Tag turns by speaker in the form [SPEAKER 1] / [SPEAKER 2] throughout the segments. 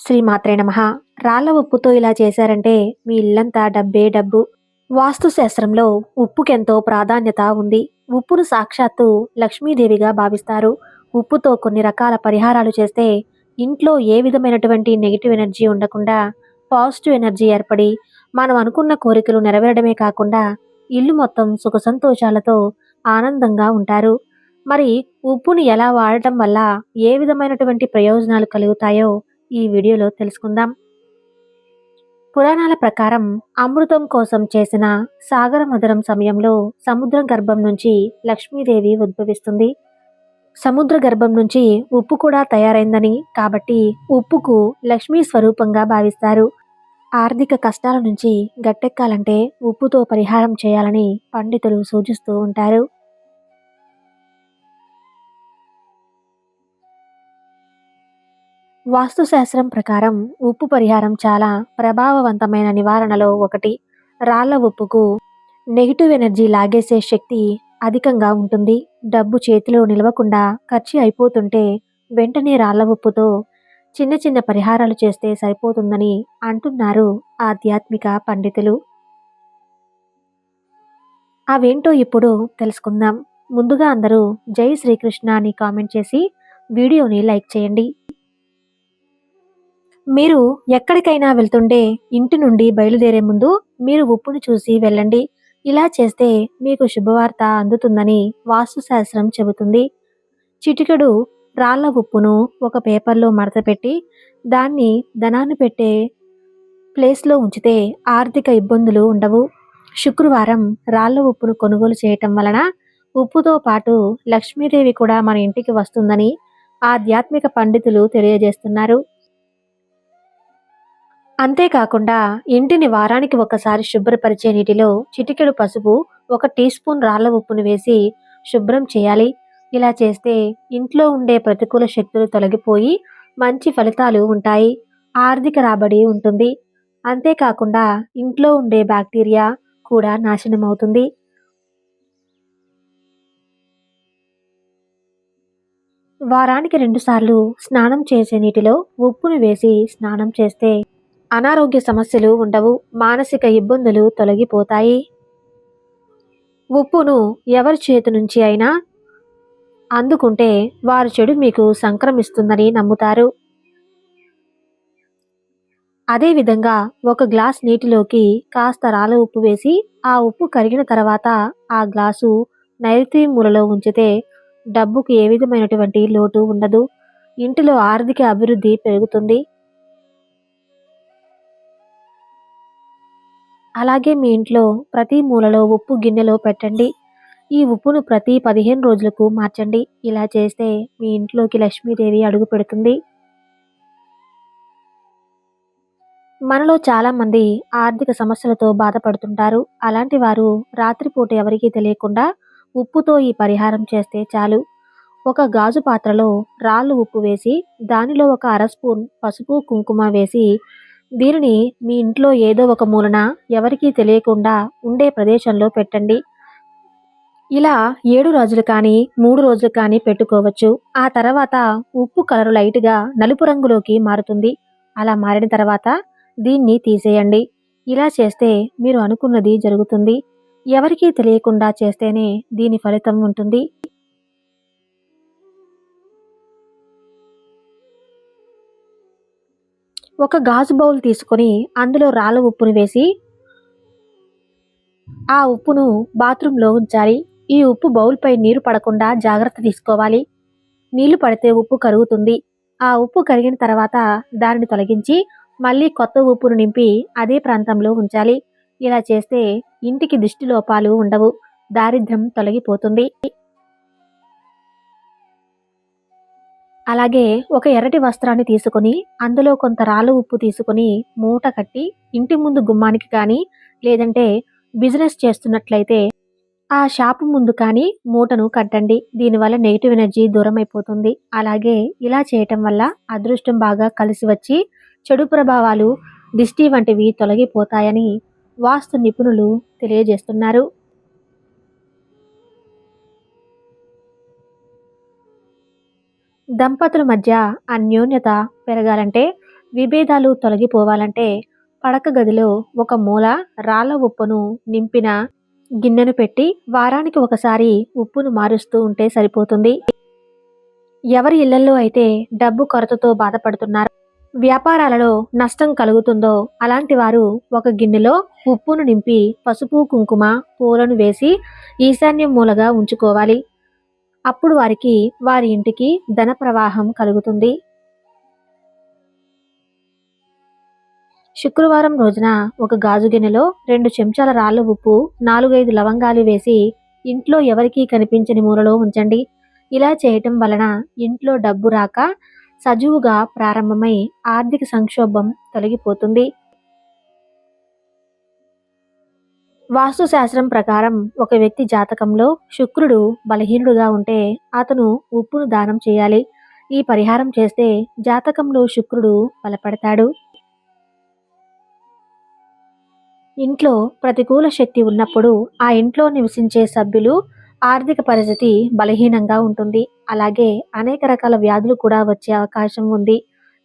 [SPEAKER 1] శ్రీమాత్రే నమ. రాళ్ళ ఉప్పుతో ఇలా చేశారంటే మీ ఇల్లంతా డబ్బే డబ్బు. వాస్తుశాస్త్రంలో ఉప్పుకెంతో ప్రాధాన్యత ఉంది. ఉప్పును సాక్షాత్తు లక్ష్మీదేవిగా భావిస్తారు. ఉప్పుతో కొన్ని రకాల పరిహారాలు చేస్తే ఇంట్లో ఏ విధమైనటువంటి నెగిటివ్ ఎనర్జీ ఉండకుండా పాజిటివ్ ఎనర్జీ ఏర్పడి మనం అనుకున్న కోరికలు నెరవేరడమే కాకుండా ఇల్లు మొత్తం సుఖ సంతోషాలతో ఆనందంగా ఉంటారు. మరి ఉప్పుని ఎలా వాడటం వల్ల ఏ విధమైనటువంటి ప్రయోజనాలు కలుగుతాయో ఈ వీడియోలో తెలుసుకుందాం. పురాణాల ప్రకారం అమృతం కోసం చేసిన సాగర మధురం సమయంలో సముద్రం గర్భం నుంచి లక్ష్మీదేవి ఉద్భవిస్తుంది. సముద్ర గర్భం నుంచి ఉప్పు కూడా తయారైందని కాబట్టి ఉప్పుకు లక్ష్మీ స్వరూపంగా భావిస్తారు. ఆర్థిక కష్టాల నుంచి గట్టెక్కాలంటే ఉప్పుతో పరిహారం చేయాలని పండితులు సూచిస్తూ ఉంటారు. వాస్తుశాస్త్రం ప్రకారం ఉప్పు పరిహారం చాలా ప్రభావవంతమైన నివారణలో ఒకటి. రాళ్ళ ఉప్పుకు నెగిటివ్ ఎనర్జీ లాగేసే శక్తి అధికంగా ఉంటుంది. డబ్బు చేతిలో నిలవకుండా ఖర్చు అయిపోతుంటే వెంటనే రాళ్ళ ఉప్పుతో చిన్న చిన్న పరిహారాలు చేస్తే సరిపోతుందని అంటున్నారు ఆధ్యాత్మిక పండితులు. అవేంటో ఇప్పుడు తెలుసుకుందాం. ముందుగా అందరూ జై శ్రీకృష్ణ అని కామెంట్ చేసి వీడియోని లైక్ చేయండి. మీరు ఎక్కడికైనా వెళ్తుంటే ఇంటి నుండి బయలుదేరే ముందు మీరు ఉప్పును చూసి వెళ్ళండి. ఇలా చేస్తే మీకు శుభవార్త అందుతుందని వాస్తుశాస్త్రం చెబుతుంది. చిటికెడు రాళ్ళ ఉప్పును ఒక పేపర్లో మడతపెట్టి దాన్ని ధనాన్ని పెట్టే ప్లేస్లో ఉంచితే ఆర్థిక ఇబ్బందులు ఉండవు. శుక్రవారం రాళ్ళ ఉప్పును కొనుగోలు చేయటం వలన ఉప్పుతో పాటు లక్ష్మీదేవి కూడా మన ఇంటికి వస్తుందని ఆధ్యాత్మిక పండితులు తెలియజేస్తున్నారు. అంతేకాకుండా ఇంటిని వారానికి ఒకసారి శుభ్రపరిచే నీటిలో చిటికెడు పసుపు ఒక టీ స్పూన్ రాళ్ళ ఉప్పును వేసి శుభ్రం చేయాలి. ఇలా చేస్తే ఇంట్లో ఉండే ప్రతికూల శక్తులు తొలగిపోయి మంచి ఫలితాలు ఉంటాయి. ఆర్థిక రాబడి ఉంటుంది. అంతేకాకుండా ఇంట్లో ఉండే బ్యాక్టీరియా కూడా నాశనం అవుతుంది వారానికి రెండుసార్లు స్నానం చేసే నీటిలో ఉప్పును వేసి స్నానం చేస్తే అనారోగ్య సమస్యలు ఉండవు మానసిక ఇబ్బందులు తొలగిపోతాయి. ఉప్పును ఎవరి చేతి నుంచి అయినా అందుకుంటే వారు చెడు మీకు సంక్రమిస్తుందని నమ్ముతారు. అదేవిధంగా ఒక గ్లాస్ నీటిలోకి కాస్త రాళ్ళ ఉప్పు వేసి ఆ ఉప్పు కరిగిన తర్వాత ఆ గ్లాసు నైరుతి మూలలో ఉంచితే డబ్బుకు ఏ విధమైనటువంటి లోటు ఉండదు. ఇంటిలో ఆర్థిక అభివృద్ధి పెరుగుతుంది. అలాగే మీ ఇంట్లో ప్రతి మూలలో ఉప్పు గిన్నెలో పెట్టండి. ఈ ఉప్పును ప్రతి పదిహేను రోజులకు మార్చండి. ఇలా చేస్తే మీ ఇంట్లోకి లక్ష్మీదేవి అడుగు పెడుతుంది. మనలో చాలామంది ఆర్థిక సమస్యలతో బాధపడుతుంటారు. అలాంటి వారు రాత్రిపూట ఎవరికీ తెలియకుండా ఉప్పుతో ఈ పరిహారం చేస్తే చాలు. ఒక గాజు పాత్రలో రాళ్ళు ఉప్పు వేసి దానిలో ఒక అర స్పూన్ పసుపు కుంకుమ వేసి దీనిని మీ ఇంట్లో ఏదో ఒక మూలన ఎవరికీ తెలియకుండా ఉండే ప్రదేశంలో పెట్టండి. ఇలా ఏడు రోజులు కానీ మూడు రోజులు కానీ పెట్టుకోవచ్చు. ఆ తర్వాత ఉప్పు కలరు లైట్గా నలుపు రంగులోకి మారుతుంది. అలా మారిన తర్వాత దీన్ని తీసేయండి. ఇలా చేస్తే మీరు అనుకున్నది జరుగుతుంది. ఎవరికీ తెలియకుండా చేస్తేనే దీని ఫలితం ఉంటుంది. ఒక గాజు బౌల్ తీసుకొని అందులో రాళ్ళ ఉప్పును వేసి ఆ ఉప్పును బాత్రూంలో ఉంచాలి. ఈ ఉప్పు బౌల్పై నీరు పడకుండా జాగ్రత్త తీసుకోవాలి. నీళ్ళు పడితే ఉప్పు కరుగుతుంది. ఆ ఉప్పు కరిగిన తర్వాత దానిని తొలగించి మళ్ళీ కొత్త ఉప్పును నింపి అదే ప్రాంతంలో ఉంచాలి. ఇలా చేస్తే ఇంటికి దిష్టి లోపాలు ఉండవు. దారిద్ర్యం తొలగిపోతుంది. అలాగే ఒక ఎర్రటి వస్త్రాన్ని తీసుకొని అందులో కొంత రాళ్ళు ఉప్పు తీసుకొని మూట కట్టి ఇంటి ముందు గుమ్మానికి కానీ లేదంటే బిజినెస్ చేస్తున్నట్లయితే ఆ షాపు ముందు కానీ మూటను కట్టండి. దీనివల్ల నెగిటివ్ ఎనర్జీ దూరం అయిపోతుంది అలాగే ఇలా చేయటం వల్ల అదృష్టం బాగా కలిసి వచ్చి చెడు ప్రభావాలు దిష్టి వంటివి తొలగిపోతాయని వాస్తు నిపుణులు తెలియజేస్తున్నారు. దంపతుల మధ్య అన్యోన్యత పెరగాలంటే విభేదాలు తొలగిపోవాలంటే పడక గదిలో ఒక మూల రాళ్ళ ఉప్పును నింపిన గిన్నెను పెట్టి వారానికి ఒకసారి ఉప్పును మారుస్తూ ఉంటే సరిపోతుంది. ఎవరి ఇళ్ళలో అయితే డబ్బు కొరతతో బాధపడుతున్నారు వ్యాపారాలలో నష్టం కలుగుతుందో అలాంటి వారు ఒక గిన్నెలో ఉప్పును నింపి పసుపు కుంకుమ పూలను వేసి ఈశాన్యం మూలగా ఉంచుకోవాలి. అప్పుడు వారికి వారి ఇంటికి ధన ప్రవాహం కలుగుతుంది. శుక్రవారం రోజున ఒక గాజు గిన్నెలో రెండు చెంచాల రాళ్ళ ఉప్పు నాలుగైదు లవంగాలు వేసి ఇంట్లో ఎవరికీ కనిపించని మూలలో ఉంచండి. ఇలా చేయటం వలన ఇంట్లో డబ్బు రాక సజువుగా ప్రారంభమై ఆర్థిక సంక్షోభం తొలగిపోతుంది. వాస్తుశాస్త్రం ప్రకారం ఒక వ్యక్తి జాతకంలో శుక్రుడు బలహీనుడుగా ఉంటే అతను ఉప్పును దానం చేయాలి. ఈ పరిహారం చేస్తే జాతకంలో శుక్రుడు బలపడతాడు. ఇంట్లో ప్రతికూల శక్తి ఉన్నప్పుడు ఆ ఇంట్లో నివసించే సభ్యులు ఆర్థిక పరిస్థితి బలహీనంగా ఉంటుంది. అలాగే అనేక రకాల వ్యాధులు కూడా వచ్చే అవకాశం ఉంది.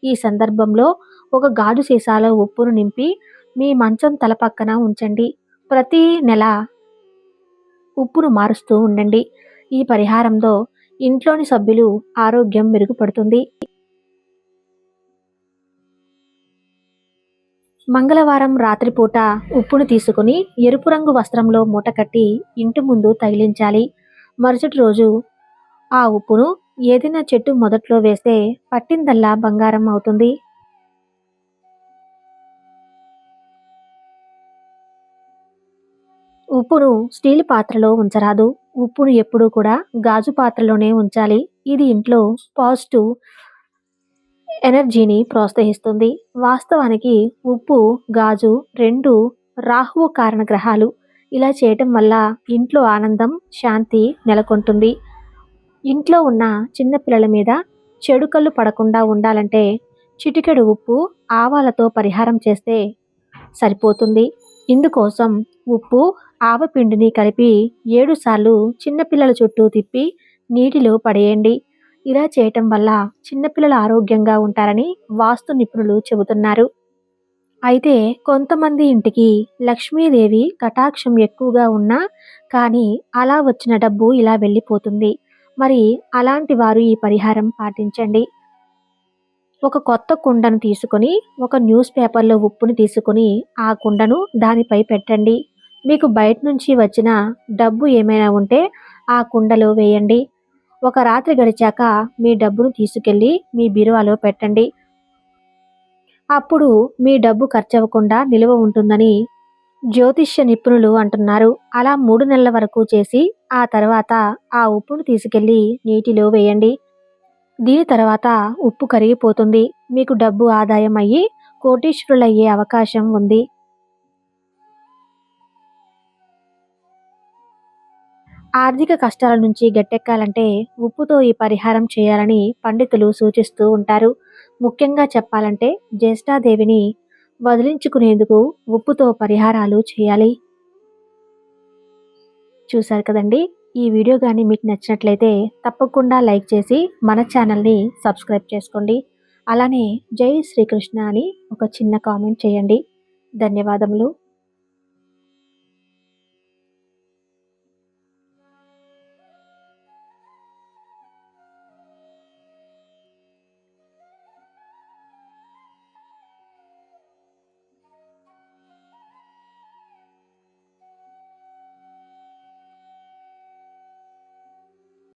[SPEAKER 1] ఈ సందర్భంలో ఒక గాజు సీసాలో ఉప్పును నింపి మీ మంచం తల పక్కన ఉంచండి. ప్రతి నెల ఉప్పును మారుస్తూ ఉండండి. ఈ పరిహారంతో ఇంట్లోని సభ్యులు ఆరోగ్యం మెరుగుపడుతుంది. మంగళవారం రాత్రిపూట ఉప్పును తీసుకుని ఎరుపు రంగు వస్త్రంలో మూటకట్టి ఇంటి ముందు తగిలించాలి. మరుసటి రోజు ఆ ఉప్పును ఏదైనా చెట్టు మొదట్లో వేస్తే పట్టిందల్లా బంగారం అవుతుంది. ఉప్పును స్టీల్ పాత్రలో ఉంచరాదు. ఉప్పును ఎప్పుడూ కూడా గాజు పాత్రలోనే ఉంచాలి. ఇది ఇంట్లో పాజిటివ్ ఎనర్జీని ప్రోత్సహిస్తుంది. వాస్తవానికి ఉప్పు గాజు రెండు రాహువు కారణ గ్రహాలు. ఇలా చేయటం వల్ల ఇంట్లో ఆనందం శాంతి నెలకొంటుంది. ఇంట్లో ఉన్న చిన్నపిల్లల మీద చెడు కళ్ళు పడకుండా ఉండాలంటే చిటికెడు ఉప్పు ఆవాలతో పరిహారం చేస్తే సరిపోతుంది. ఇందుకోసం ఉప్పు ఆవపిండిని కలిపి ఏడుసార్లు చిన్నపిల్లల చుట్టూ తిప్పి నీటిలో పడేయండి. ఇలా చేయటం వల్ల చిన్నపిల్లలు ఆరోగ్యంగా ఉంటారని వాస్తు నిపుణులు చెబుతున్నారు. అయితే కొంతమంది ఇంటికి లక్ష్మీదేవి కటాక్షం ఎక్కువగా ఉన్నా కానీ అలా వచ్చిన డబ్బు ఇలా వెళ్ళిపోతుంది. మరి అలాంటి వారు ఈ పరిహారం పాటించండి. ఒక కొత్త కుండను తీసుకొని ఒక న్యూస్ పేపర్లో ఉప్పుని తీసుకొని ఆ కుండను దానిపై పెట్టండి. మీకు బయట నుంచి వచ్చిన డబ్బు ఏమైనా ఉంటే ఆ కుండలో వేయండి. ఒక రాత్రి గడిచాక మీ డబ్బును తీసుకెళ్ళి మీ బీరువాలో పెట్టండి. అప్పుడు మీ డబ్బు ఖర్చవ్వకుండా నిలువ ఉంటుందని జ్యోతిష్య నిపుణులు అంటున్నారు. అలా మూడు నెలల వరకు చేసి ఆ తర్వాత ఆ ఉప్పును తీసుకెళ్ళి నీటిలో వేయండి. దీని తర్వాత ఉప్పు కరిగిపోతుంది. మీకు డబ్బు ఆదాయం అయ్యి కోటీశ్వరులయ్యే అవకాశం ఉంది. ఆర్థిక కష్టాల నుంచి గట్టెక్కాలంటే ఉప్పుతో ఈ పరిహారం చేయాలని పండితులు సూచిస్తూ ఉంటారు. ముఖ్యంగా చెప్పాలంటే జ్యేష్ఠాదేవిని వదిలించుకునేందుకు ఉప్పుతో పరిహారాలు చేయాలి. చూశారు కదండి? ఈ వీడియో కానీ మీకు నచ్చినట్లయితే తప్పకుండా లైక్ చేసి మన ఛానల్ని సబ్స్క్రైబ్ చేసుకోండి. అలానే జై శ్రీకృష్ణ అని ఒక చిన్న కామెంట్ చేయండి. ధన్యవాదములు.